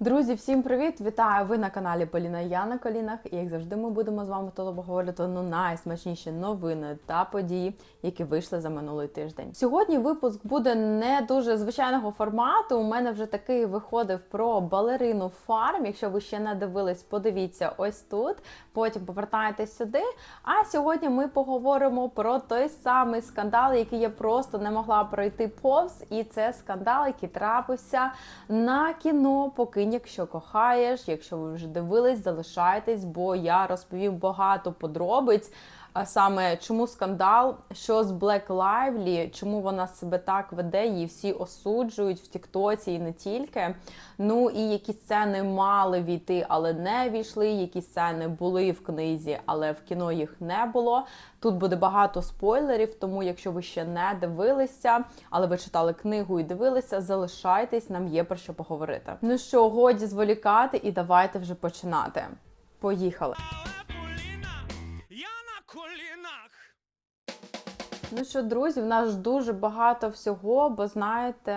Друзі, всім привіт! Вітаю! Ви на каналі Поліна Я на колінах. І як завжди, ми будемо з вами тут обговорювати ну, найсмачніші новини та події, які вийшли за минулий тиждень. Сьогодні випуск буде не дуже звичайного формату. У мене вже такий виходив про балерину фарм. Якщо ви ще не дивились, подивіться ось тут. Потім повертайтесь сюди. А сьогодні ми поговоримо про той самий скандал, який я просто не могла пройти повз. І це скандал, який трапився на кіно Покинь, якщо кохаєш. Якщо ви вже дивились, залишайтесь, бо я розповім багато подробиць. А саме чому скандал, що з Black Lively, чому вона себе так веде, її всі осуджують в Тіктоці і не тільки. Ну і які сцени мали війти, але не війшли, які сцени були в книзі, але в кіно їх не було. Тут буде багато спойлерів, тому якщо ви ще не дивилися, але ви читали книгу і дивилися, залишайтесь, нам є про що поговорити. Ну що, годі зволікати, і давайте вже починати. Поїхали. Колінах. Ну що, друзі, в нас дуже багато всього, бо знаєте,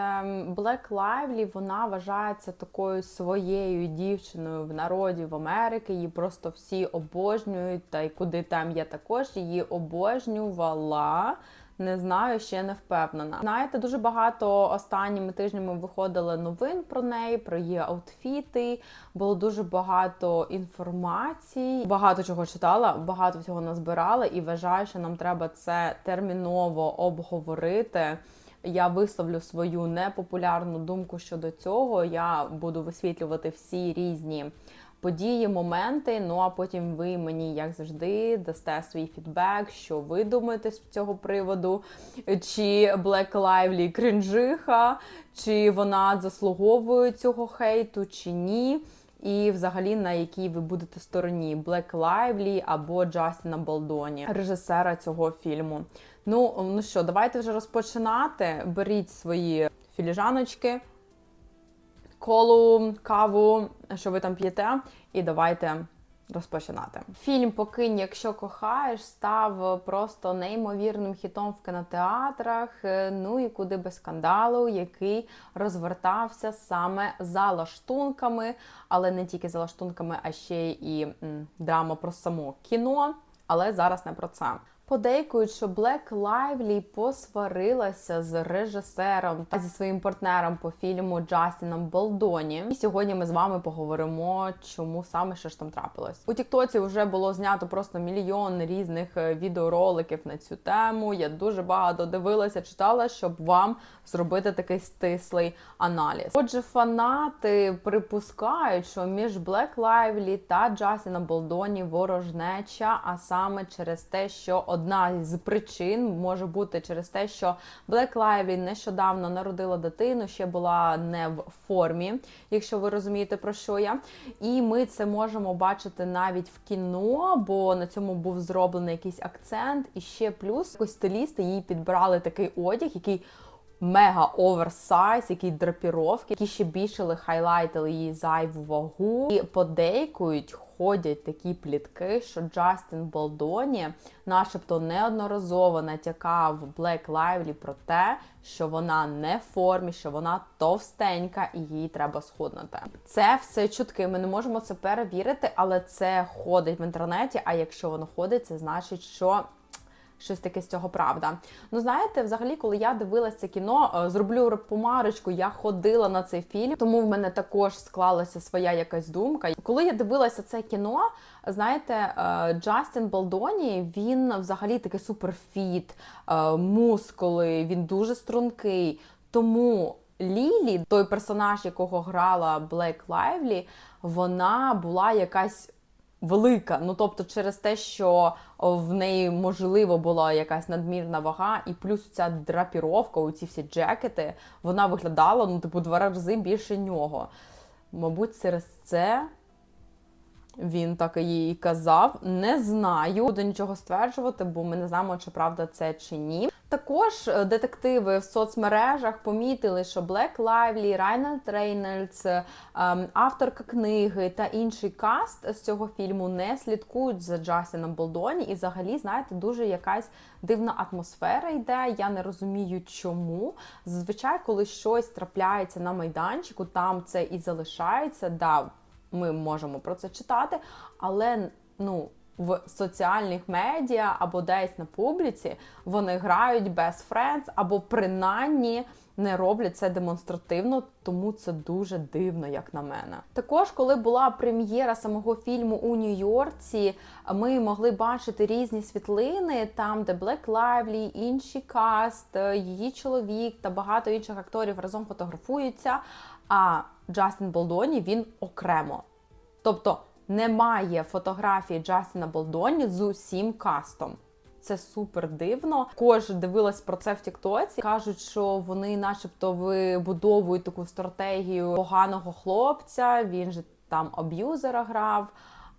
Black Lively, вона вважається такою своєю дівчиною в народі в Америці. Її просто всі обожнюють. Та й куди там я також її обожнювала. Не знаю, ще не впевнена. Знаєте, дуже багато останніми тижнями виходили новин про неї, про її аутфіти. Було дуже багато інформації. Багато чого читала, багато всього назбирала, і вважаю, що нам треба це терміново обговорити. Я висловлю свою непопулярну думку щодо цього. Я буду висвітлювати всі різні події, моменти. Ну а потім ви мені, як завжди, дасте свій фідбек, що ви думаєте з цього приводу, чи Black Lively кринжиха, чи вона заслуговує цього хейту, чи ні. І взагалі на якій ви будете стороні Black Lively або Джастіна Балдоні, режисера цього фільму. Ну, ну що, давайте вже розпочинати. Беріть свої філіжаночки, колу, каву, що ви там п'єте, і давайте розпочинати. Фільм Покинь, якщо кохаєш, став просто неймовірним хітом в кінотеатрах. е, Ну і куди без скандалу, який розвертався саме за лаштунками, але не тільки за лаштунками, а ще і м, драма про само кіно. Але зараз не про це. Подейкують, що Блек Лайвлі посварилася з режисером та зі своїм партнером по фільму Джастіном Болдоні. І сьогодні ми з вами поговоримо, чому саме що ж там трапилось. У Тіктоці вже було знято просто мільйон різних е, відеороликів на цю тему. Я дуже багато дивилася, читала, щоб вам зробити такий стислий аналіз. Отже, фанати припускають, що між Блек Лайвлі та Джастіном Болдоні ворожнеча, а саме через те, що одна з причин може бути через те, що Блек Лайвлі нещодавно народила дитину, ще була не в формі, якщо ви розумієте про що я. І ми це можемо бачити навіть в кіно, бо на цьому був зроблений якийсь акцент. І ще плюс якось стилісти їй підбирали такий одяг, який. Мега оверсайз, які драпіровки, які ще більше хайлайтили її зайву вагу. І подейкують, ходять такі плітки, що Джастін Болдоні, начебто, неодноразово натякав Блек Лайвлі про те, що вона не в формі, що вона товстенька і їй треба схуднути. Це все чутки. Ми не можемо це перевірити, але це ходить в інтернеті. А якщо воно ходить, це значить, що щось таке з цього правда. Ну знаєте, взагалі, коли я дивилася це кіно, е, зроблю помарочку, я ходила на цей фільм, тому в мене також склалася своя якась думка. Коли я дивилася це кіно, знаєте, е, Джастін Балдоні він взагалі такий суперфіт, е, мускули, він дуже стрункий. Тому Лілі, той персонаж, якого грала Блек Лайвлі, вона була якась велика. Ну тобто, через те, що в неї можливо була якась надмірна вага, і плюс ця драпіровка, у ці всі джекети, вона виглядала ну, типу, два рази більше нього. Мабуть, через це. Він так їй казав. Не знаю, буду нічого стверджувати, бо ми не знаємо, чи правда це чи ні. Також е, детективи в соцмережах помітили, що Блек Лайвлі, Райнальд Рейнольдс, ем, авторка книги та інший каст з цього фільму не слідкують за Джастіном Болдоні. І взагалі, знаєте, дуже якась дивна атмосфера йде. Я не розумію, чому. Зазвичай, коли щось трапляється на майданчику, там це і залишається. Да, ми можемо про це читати, але ну. В соціальних медіа або десь на публіці вони грають best friends, або принаймні не роблять це демонстративно, тому це дуже дивно, як на мене. Також, коли була прем'єра самого фільму у Нью-Йорці, ми могли бачити різні світлини, там, де Блек Лайвлі, інші каст, її чоловік та багато інших акторів разом фотографуються. А Джастін Болдоні він окремо. Тобто немає фотографії Джастіна Болдоні з усім кастом. Це супер дивно. Кож дивилась про це в Тіктоці. Кажуть, що вони, начебто, вибудовують таку стратегію поганого хлопця. Він же там аб'юзера грав.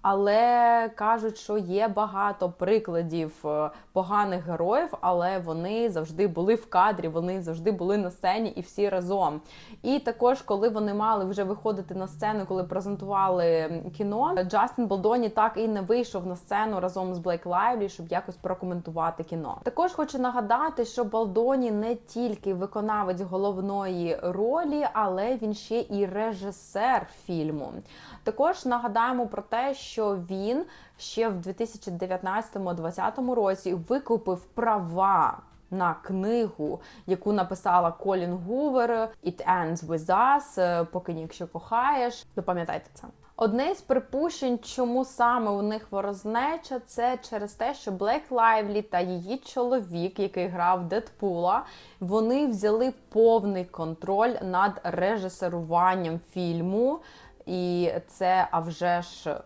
Але кажуть, що є багато прикладів е, поганих героїв, але вони завжди були в кадрі, вони завжди були на сцені і всі разом. І також, коли вони мали вже виходити на сцену, коли презентували кіно, Джастін Болдоні так і не вийшов на сцену разом з Блейк Лайвлі, щоб якось прокоментувати кіно. Також хочу нагадати, що Болдоні не тільки виконавець головної ролі, але він ще і режисер фільму. Також нагадаємо про те, що він ще в 2019-2020 році викупив права. На книгу, яку написала Колін Гувер «It ends with us», е, поки якщо кохаєш, запам'ятайте це. Одне з припущень, чому саме у них ворознеча, це через те, що Блек Лайвлі та її чоловік, який грав Дедпула, вони взяли повний контроль над режисеруванням фільму. І це а вже ж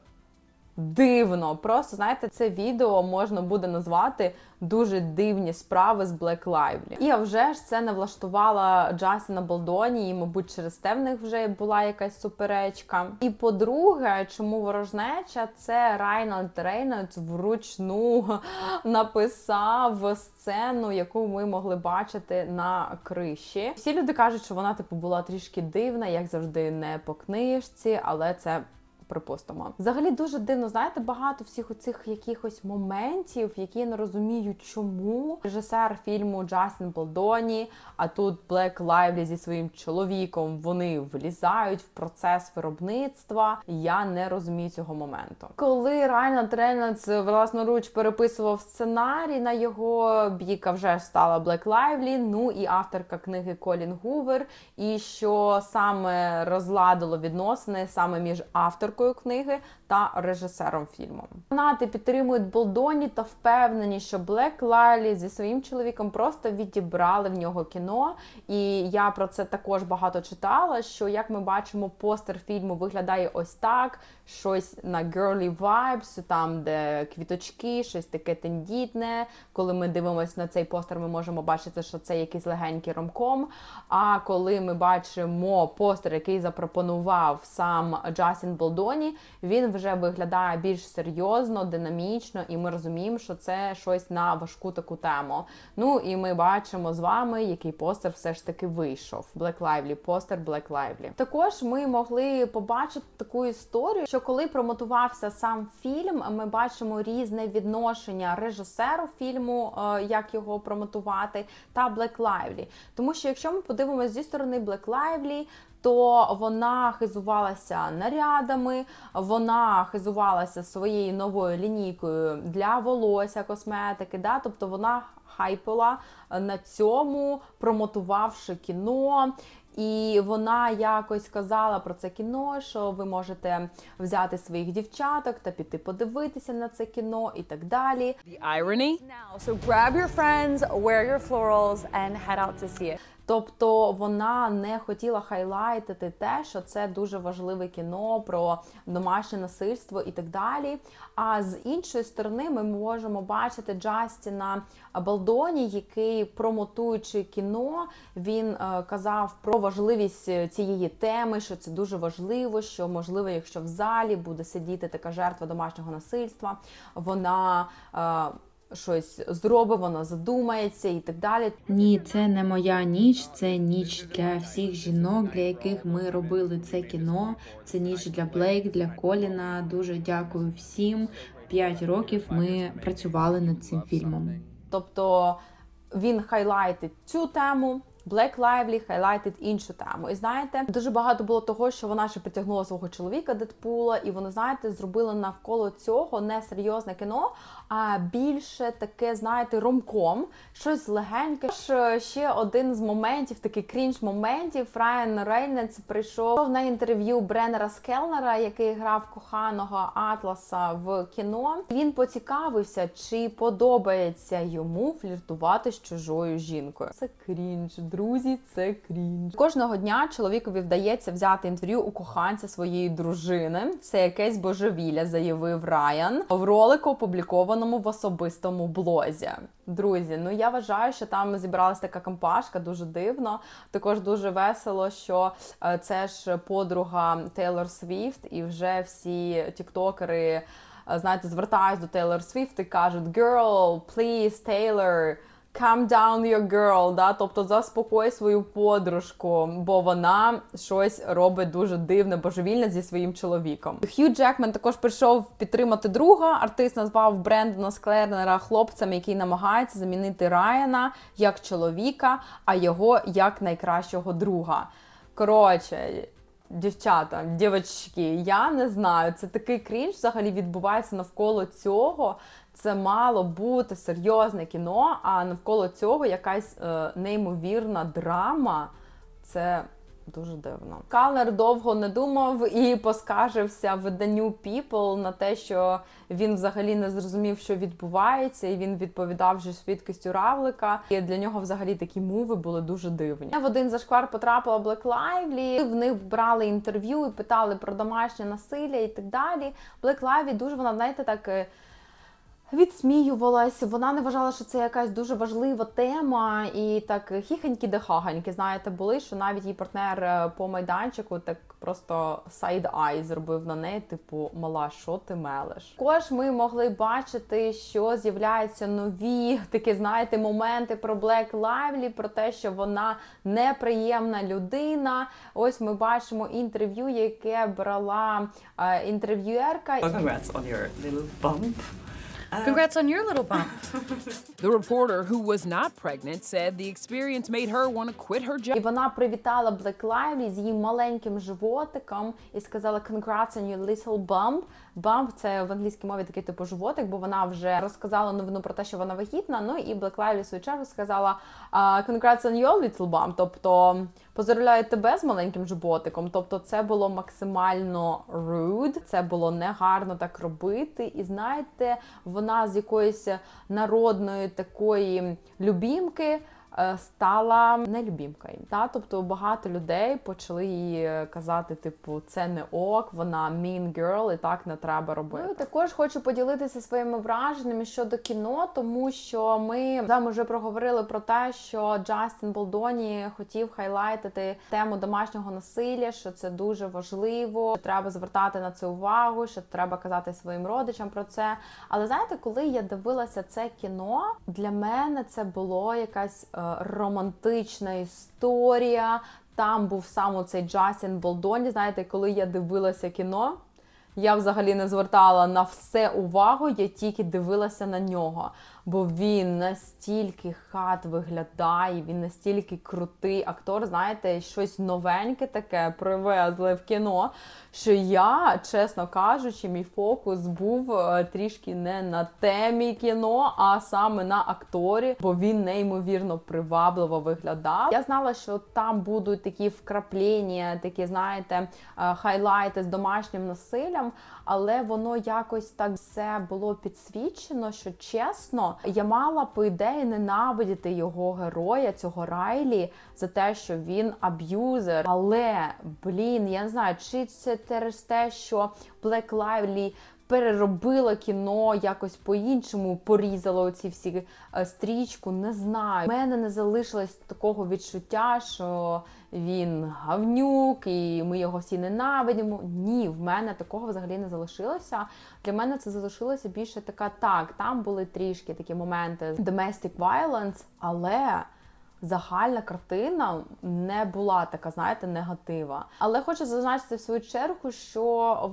дивно. Просто знаєте, це відео можна буде назвати дуже дивні справи з Black Lively. І а вже ж це не влаштувала Джастіна Болдоні, і, мабуть, через те в них вже була якась суперечка. І по-друге, чому ворожнеча, це Райнальд Рейнольдс вручну написав сцену, яку ми могли бачити на криші. Всі люди кажуть, що вона типу була трішки дивна, як завжди, не по книжці, але це. Припустимо, взагалі дуже дивно, знаєте, багато всіх оцих якихось моментів, які я не розумію, чому режисер фільму Джастін Болдоні, а тут Блек Лайвлі зі своїм чоловіком вони влізають в процес виробництва. Я не розумію цього моменту. Коли Райнальд Рейнольдс власноруч переписував сценарій на його бік, а вже стала Блек Лайвлі, ну і авторка книги Колін Гувер, і що саме розладило відносини саме між авторкою книги та режисером фільму. Фанати підтримують Болдоні та впевнені, що Блек Лайлі зі своїм чоловіком просто відібрали в нього кіно. І я про це також багато читала. Що як ми бачимо, постер фільму виглядає ось так: щось на girly vibes, там де квіточки, щось таке тендітне. Коли ми дивимося на цей постер, ми можемо бачити, що це якийсь легенький ромком. А коли ми бачимо постер, який запропонував сам Джастін Болдоні, він вже виглядає більш серйозно, динамічно, і ми розуміємо, що це щось на важку таку тему. Ну і ми бачимо з вами, який постер все ж таки вийшов. Black Lively, постер Black Lively. Також ми могли побачити таку історію, що коли промотувався сам фільм, ми бачимо різне відношення режисеру фільму, е, як його промотувати, та Black Lively. Тому що якщо ми подивимося зі сторони Black Lively, то вона хизувалася нарядами, вона хизувалася своєю новою лінійкою для волосся, косметики. Да? Тобто вона хайпила на цьому, промотувавши кіно. І вона якось казала про це кіно, що ви можете взяти своїх дівчаток та піти подивитися на це кіно і так далі. The irony? now. So grab your friends, wear your florals, and head out to see it. Тобто вона не хотіла хайлайтити те, що це дуже важливе кіно про домашнє насильство і так далі. А з іншої сторони, ми можемо бачити Джастіна Балдоні, який, промотуючи кіно, він е, казав про важливість цієї теми, що це дуже важливо, що можливо, якщо в залі буде сидіти така жертва домашнього насильства, вона. Щось зробить, вона задумається і так далі. Ні, це не моя ніч, це ніч для всіх жінок, для яких ми робили це кіно. Це ніч для Блейк, для Коліна. Дуже дякую всім. П'ять років ми працювали над цим фільмом. Тобто він хайлайтить цю тему. Black Lively хайлайтить іншу тему. І знаєте, дуже багато було того, що вона ще притягнула свого чоловіка Дедпула, і вони, знаєте, зробили навколо цього не серйозне кіно, а більше таке, знаєте, ромком, щось легеньке. Ж, Ще один з моментів, такий крінж моментів. Райан Рейнольдс прийшов на інтерв'ю Бреннера Скелнера, який грав коханого Атласа в кіно. Він поцікавився, чи подобається йому фліртувати з чужою жінкою. Це крінж, друзі, це крінж. Кожного дня чоловікові вдається взяти інтерв'ю у коханця своєї дружини. Це якесь божевілля, заявив Райан в ролику, опублікованому в особистому блозі. Друзі, ну я вважаю, що там зібралася така компашка, дуже дивно. Також дуже весело, що е, це ж подруга Тейлор Свіфт, і вже всі тіктокери, е, знаєте, звертаються до Тейлор Свіфт і кажуть: Girl, please, Taylor, calm down your girl, да? тобто заспокой свою подружку, бо вона щось робить дуже дивне, божевільне зі своїм чоловіком. Хью Джекмен також прийшов підтримати друга. Артист назвав Брендона Склернера хлопцем, який намагається замінити Райана як чоловіка, а його як найкращого друга. Коротше. Дівчата, дівчатки, я не знаю. Це такий крінж взагалі відбувається навколо цього. Це мало бути серйозне кіно, а навколо цього якась е, неймовірна драма. Це дуже дивно. Калер довго не думав і поскаржився виданню People на те, що він взагалі не зрозумів, що відбувається, і він відповідав вже швидкістю равлика. І для нього взагалі такі мови були дуже дивні. В один зашквар потрапила Black Lively, В них брали інтерв'ю і питали про домашнє насилля і так далі. Black Lively дуже вона, знаєте, так. Відсміювалась, вона не вважала, що це якась дуже важлива тема, і так хіхенькі де хагенькі, знаєте, були, що навіть її партнер е, по майданчику так просто сайд-ай зробив на неї, типу, мала, що ти мелеш? Також ми могли бачити, що з'являються нові такі, знаєте, моменти про Black Lively, про те, що вона неприємна людина. Ось ми бачимо інтерв'ю, яке брала е, інтерв'юерка. Congrats on your little bump. Congrats on your little bump. The reporter, who was not pregnant, said the experience made her want to quit her job. І вона привітала Black Lively з її маленьким животиком і сказала «Congrats on your little bump». Bump – це в англійській мові такий типу животик, бо вона вже розказала новину про те, що вона вагітна. Ну і Black Lively в свою чергу сказала «Congrats on your little bump», тобто поздравляю тебе з маленьким жботиком. Тобто це було максимально rude, це було негарно так робити. І знаєте, вона з якоїсь народної такої любімки стала нелюбімкою. Та? Тобто багато людей почали їй казати, типу, це не ок, вона mean girl, і так не треба робити. Ну, також хочу поділитися своїми враженнями щодо кіно, тому що ми там вже проговорили про те, що Джастін Болдоні хотів хайлайтити тему домашнього насилля, що це дуже важливо, що треба звертати на це увагу, що треба казати своїм родичам про це. Але знаєте, коли я дивилася це кіно, для мене це було якась е, романтична історія. Там був саме цей Джастін Болдоні. Знаєте, коли я дивилася кіно, я взагалі не звертала на все увагу, я тільки дивилася на нього. Бо він настільки хат виглядає, він настільки крутий актор, знаєте, щось новеньке таке привезли в кіно. Що я, чесно кажучи, мій фокус був е, трішки не на темі кіно, а саме на акторі, бо він неймовірно привабливо виглядав. Я знала, що там будуть такі вкраплення, такі, знаєте, е, хайлайти з домашнім насиллям, але воно якось так все було підсвічено, що чесно, я мала по ідеї ненавидіти його героя, цього Райлі, за те, що він аб'юзер. Але блін, я не знаю, чи це через те, що Black Lively переробило кіно якось по-іншому, порізало оці всі е, стрічку. Не знаю. У мене не залишилось такого відчуття, що він гавнюк, і ми його всі ненавидимо. Ні, в мене такого взагалі не залишилося. Для мене це залишилося більше така так. Там були трішки такі моменти domestic violence, але загальна картина не була така, знаєте, негатива. Але хочу зазначити в свою чергу, що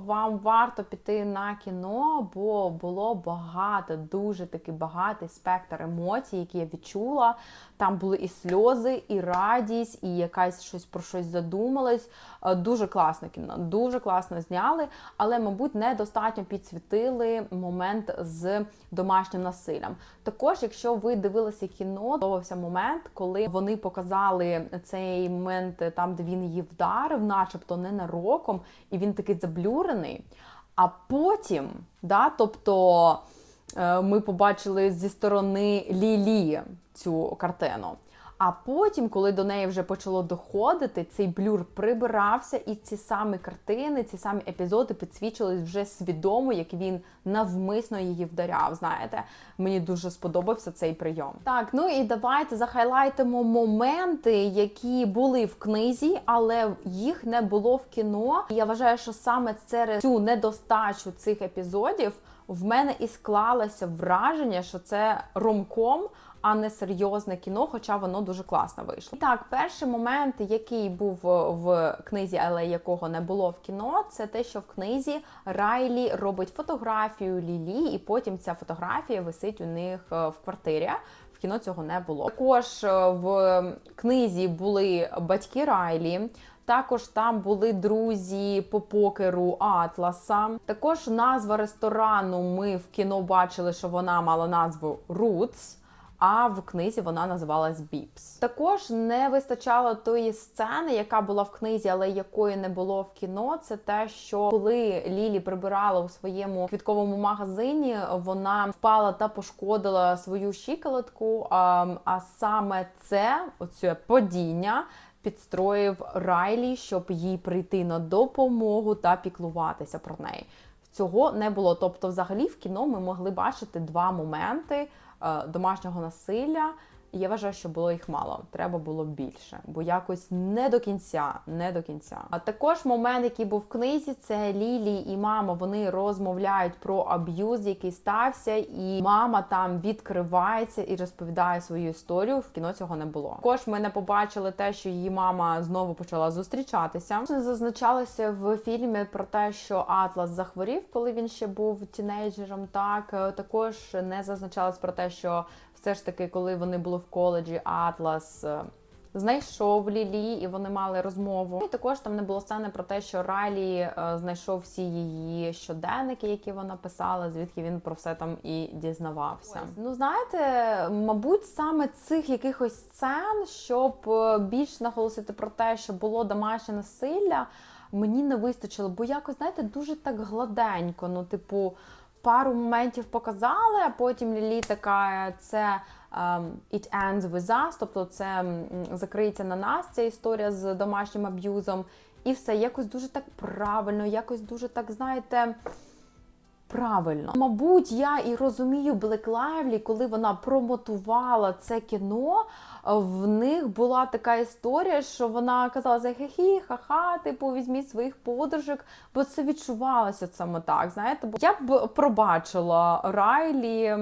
вам варто піти на кіно, бо було багато, дуже такий багатий спектр емоцій, які я відчула. Там були і сльози, і радість, і якась щось про щось задумалась. Е, Дуже класне кіно, дуже класно зняли, але, мабуть, недостатньо підсвітили момент з домашнім насиллям. Також, якщо ви дивилися кіно, довався момент, коли вони показали цей момент там, де він її вдарив, начебто ненароком, і він такий заблюрений. А потім, да, тобто е, ми побачили зі сторони Лілі цю картину. А потім, коли до неї вже почало доходити, цей блюр прибирався, і ці самі картини, ці самі епізоди підсвічувались вже свідомо, як він навмисно її вдаряв. Знаєте, мені дуже сподобався цей прийом. Так, ну і давайте захайлайтимо моменти, які були в книзі, але їх не було в кіно. Я вважаю, що саме через цю недостачу цих епізодів в мене і склалося враження, що це ромком а не серйозне кіно, хоча воно дуже класно вийшло. Так, перший момент, який був в книзі, але якого не було в кіно, це те, що в книзі Райлі робить фотографію Лілі, і потім ця фотографія висить у них е, в квартирі. В кіно цього не було. Також е, в книзі були батьки Райлі. Також там були друзі по покеру Атласа. Також назва ресторану ми в кіно бачили, що вона мала назву Roots. А в книзі вона називалась Біпс. Також не вистачало тої сцени, яка була в книзі, але якої не було в кіно. Це те, що коли Лілі прибирала у своєму квітковому магазині, вона впала та пошкодила свою щиколотку. А, а саме це оце падіння. Підстроїв Райлі, щоб їй прийти на допомогу та піклуватися про неї. Цього не було. Тобто, взагалі, в кіно ми могли бачити два моменти е, домашнього насилля. Я вважаю, що було їх мало. Треба було більше, бо якось не до кінця, не до кінця. А також момент, який був в книзі, це Лілі і мама. Вони розмовляють про аб'юз, який стався, і мама там відкривається і розповідає свою історію. В кіно цього не було. Також ми не побачили те, що її мама знову почала зустрічатися. Зазначалося в фільмі про те, що Атлас захворів, коли він ще був тінейджером. Так Е, також не зазначалось про те, що все ж таки, коли вони були в коледжі, Атлас е, знайшов Лілі, і вони мали розмову. І також там не було сцени про те, що Райлі е, знайшов всі її щоденники, які вона писала, звідки він про все там і дізнавався. Ну знаєте, мабуть, саме цих якихось сцен, щоб е, більш наголосити про те, що було домашнє насилля, мені не вистачило, бо якось знаєте, дуже так гладенько. Ну, типу пару моментів показали, а потім Лілі така це um, it ends with us, тобто це закриється на нас ця історія з домашнім аб'юзом. І все якось дуже так правильно, якось дуже так, знаєте. Правильно, мабуть, я і розумію Блек Лайвлі, коли вона промотувала це кіно. В них була така історія, що вона казала за хі ха-ха, типу, візьміть своїх подружок, бо це відчувалося саме так. Знаєте, бо я б пробачила Райлі,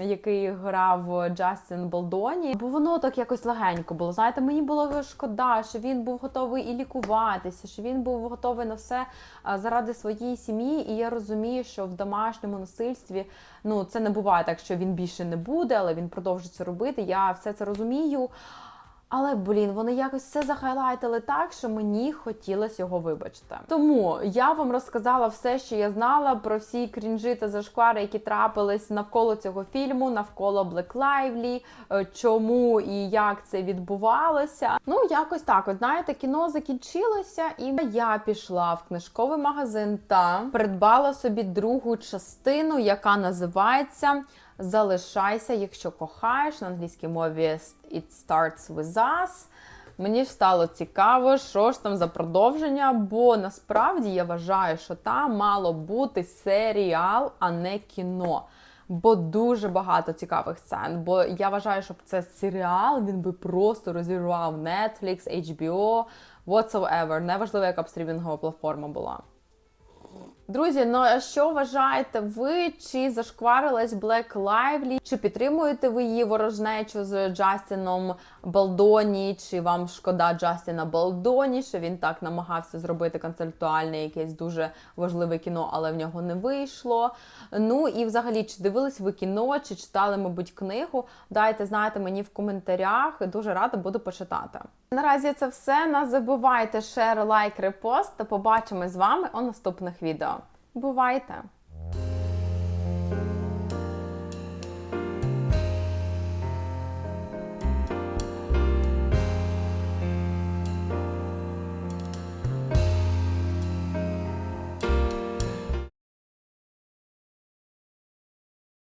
який грав Джастін Балдоні, бо воно так якось легенько було. Знаєте, мені було шкода, що він був готовий і лікуватися, що він був готовий на все заради своєї сім'ї. І я розумію, що в домашньому насильстві ну це не буває так, що він більше не буде, але він продовжить це робити. Я все це розумію. Але блін, вони якось все захайлайтили так, що мені хотілося його вибачити. Тому я вам розказала все, що я знала про всі крінжі та зашквари, які трапились навколо цього фільму, навколо Блек Лайвлі, чому і як це відбувалося. Ну, якось так. От знаєте, кіно закінчилося, і я пішла в книжковий магазин та придбала собі другу частину, яка називається. Залишайся, якщо кохаєш на англійській мові It starts with us. Мені ж стало цікаво, що ж там за продовження, бо насправді я вважаю, що там мало бути серіал, а не кіно. Бо дуже багато цікавих сцен. Бо я вважаю, щоб це серіал, він би просто розірвав Netflix, HBO, whatsoever. Неважливо, яка б стрімінгова платформа була. Друзі, ну а що вважаєте ви? Чи зашкварилась Блек Лайвлі? Чи підтримуєте ви її ворожнечу з Джастіном Балдоні? Чи вам шкода Джастіна Балдоні? Що він так намагався зробити концептуальне якесь дуже важливе кіно, але в нього не вийшло. Ну і взагалі, чи дивились ви кіно, чи читали, мабуть, книгу? Дайте знати мені в коментарях. Дуже рада буду почитати. Наразі це все. Не забувайте шер, лайк, репост. Та побачимось з вами у наступних відео. Бувайте!